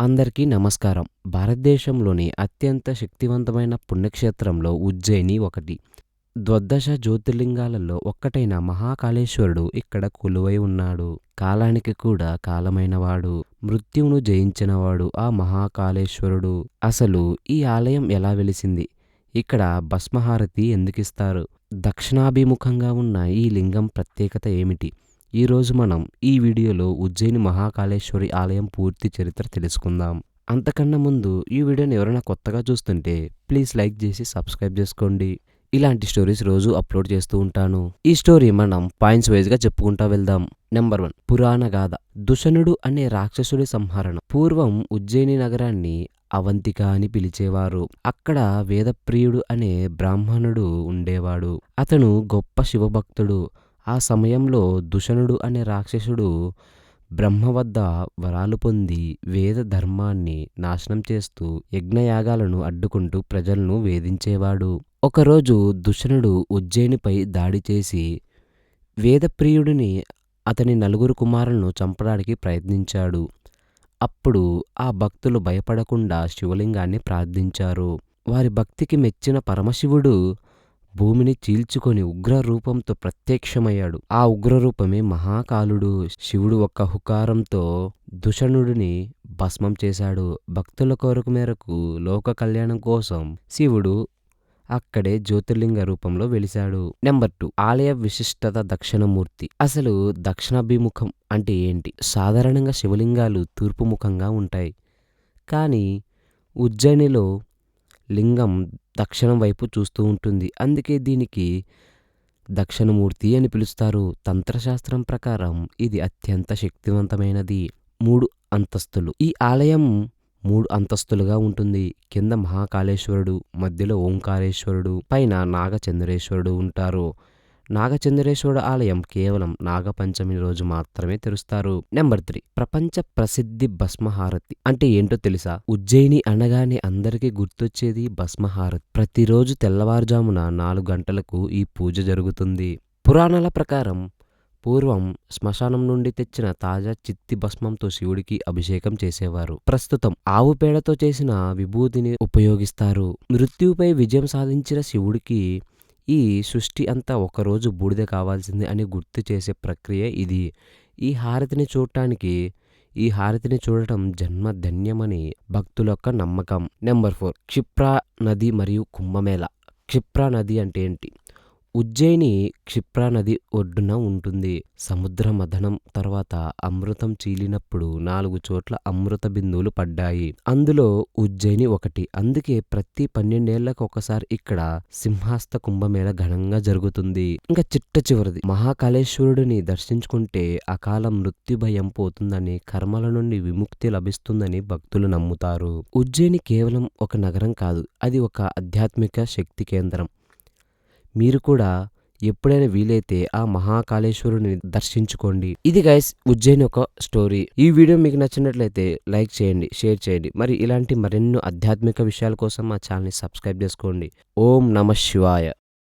అందరికీ నమస్కారం. భారతదేశంలోని అత్యంత శక్తివంతమైన పుణ్యక్షేత్రంలో ఉజ్జయిని ఒకటి. ద్వాదశ జ్యోతిర్లింగాలలో ఒక్కటైన మహాకాళేశ్వరుడు ఇక్కడ కొలువై ఉన్నాడు. కాలానికి కూడా కాలమైనవాడు. మృత్యువును జయించినవాడు ఆ మహాకాళేశ్వరుడు. అసలు ఈ ఆలయం ఎలా వెలిసింది? ఇక్కడ భస్మహారతి ఎందుకిస్తారు? దక్షిణాభిముఖంగా ఉన్న ఈ లింగం ప్రత్యేకత ఏమిటి? ఈరోజు మనం ఈ వీడియోలో ఉజ్జయిని మహాకాళేశ్వరి ఆలయం పూర్తి చరిత్ర తెలుసుకుందాం. అంతకన్నా ముందు ఈ వీడియోని ఎవరైనా కొత్తగా చూస్తుంటే ప్లీజ్ లైక్ చేసి సబ్స్క్రైబ్ చేసుకోండి. ఇలాంటి స్టోరీస్ రోజు అప్లోడ్ చేస్తూ ఉంటాను. ఈ స్టోరీ మనం పాయింట్స్ వైజ్గా చెప్పుకుంటా వెళ్దాం. నెంబర్ వన్ పురాణ గాథ. దుషణుడు అనే రాక్షసుడి సంహరణ. పూర్వం ఉజ్జయిని నగరాన్ని అవంతిక అని పిలిచేవారు. అక్కడ వేదప్రియుడు అనే బ్రాహ్మణుడు ఉండేవాడు. అతను గొప్ప శివభక్తుడు. ఆ సమయంలో దుషణుడు అనే రాక్షసుడు బ్రహ్మ వద్ద వరాలు పొంది వేద ధర్మాన్ని నాశనం చేస్తూ యజ్ఞయాగాలను అడ్డుకుంటూ ప్రజలను వేధించేవాడు. ఒకరోజు దుషణుడు ఉజ్జయినిపై దాడి చేసి వేదప్రియుడిని అతని నలుగురు కుమారులను చంపడానికి ప్రయత్నించాడు. అప్పుడు ఆ భక్తులు భయపడకుండా శివలింగాన్ని ప్రార్థించారు. వారి భక్తికి మెచ్చిన పరమశివుడు భూమిని చీల్చుకొని ఉగ్రరూపంతో ప్రత్యక్షమయ్యాడు. ఆ ఉగ్రరూపమే మహాకాలుడు. శివుడు ఒక్క హుకారంతో దుషణుడిని భస్మం చేశాడు. భక్తుల కోరిక మేరకు లోక కళ్యాణం కోసం శివుడు అక్కడే జ్యోతిర్లింగ రూపంలో వెలిశాడు. నెంబర్ టూ ఆలయ విశిష్టత దక్షిణమూర్తి. అసలు దక్షిణాభిముఖం అంటే ఏంటి? సాధారణంగా శివలింగాలు తూర్పు ముఖంగా ఉంటాయి. కానీ ఉజ్జయినిలో లింగం దక్షిణం వైపు చూస్తూ ఉంటుంది. అందుకే దీనికి దక్షిణమూర్తి అని పిలుస్తారు. తంత్రశాస్త్రం ప్రకారం ఇది అత్యంత శక్తివంతమైనది. మూడు అంతస్తులు. ఈ ఆలయం మూడు అంతస్తులుగా ఉంటుంది. కింద మహాకాళేశ్వరుడు మధ్యలో ఓంకారేశ్వరుడు పైన నాగచంద్రేశ్వరుడు ఉంటారు. నాగచంద్రేశ్వరుడు ఆలయం కేవలం నాగపంచమి రోజు మాత్రమే తెరుస్తారు. Number three. ప్రపంచ ప్రసిద్ధి భస్మహారతి. అంటే ఏంటో తెలుసా? ఉజ్జయిని అనగానే అందరికీ గుర్తొచ్చేది భస్మహారతి. ప్రతిరోజు తెల్లవారుజామున నాలుగు గంటలకు ఈ పూజ జరుగుతుంది. పురాణాల ప్రకారం పూర్వం శ్మశానం నుండి తెచ్చిన తాజా చిత్తి భస్మంతో శివుడికి అభిషేకం చేసేవారు. ప్రస్తుతం ఆవు పేడతో చేసిన విభూతిని ఉపయోగిస్తారు. మృత్యుపై విజయం సాధించిన శివుడికి ఈ సృష్టి అంతా ఒకరోజు బూడిద కావాల్సింది అని గుర్తు చేసే ప్రక్రియ ఇది. ఈ హారతిని చూడటానికి ఈ హారతిని చూడటం జన్మ ధన్యమని భక్తుల యొక్క నమ్మకం. నెంబర్ ఫోర్ క్షిప్రా నది మరియు కుంభమేళ. క్షిప్రా నది అంటే ఏంటి? ఉజ్జయిని క్షిప్రా నది ఒడ్డున ఉంటుంది. సముద్ర మథనం తర్వాత అమృతం చీలినప్పుడు నాలుగు చోట్ల అమృత బిందువులు పడ్డాయి. అందులో ఉజ్జయిని ఒకటి. అందుకే ప్రతి పన్నెండేళ్ళకు ఒకసారి ఇక్కడ సింహాస్త కుంభమేళ ఘనంగా జరుగుతుంది. ఇంకా చిట్ట చివరిది. మహాకాళేశ్వరుడిని దర్శించుకుంటే అకాల మృత్యు భయం పోతుందని కర్మల నుండి విముక్తి లభిస్తుందని భక్తులు నమ్ముతారు. ఉజ్జయిని కేవలం ఒక నగరం కాదు. అది ఒక ఆధ్యాత్మిక శక్తి కేంద్రం. మీరు కూడా ఎప్పుడైనా వీలైతే ఆ మహాకాళేశ్వరుని దర్శించుకోండి. ఇది గైస్ ఉజ్జయిన్ ఒక స్టోరీ ఈ వీడియో మీకు నచ్చినట్లయితే లైక్ చేయండి షేర్ చేయండి. మరి ఇలాంటి మరెన్నో ఆధ్యాత్మిక విషయాల కోసం మా ఛానల్ని సబ్స్క్రైబ్ చేసుకోండి. ఓం నమ శివాయ.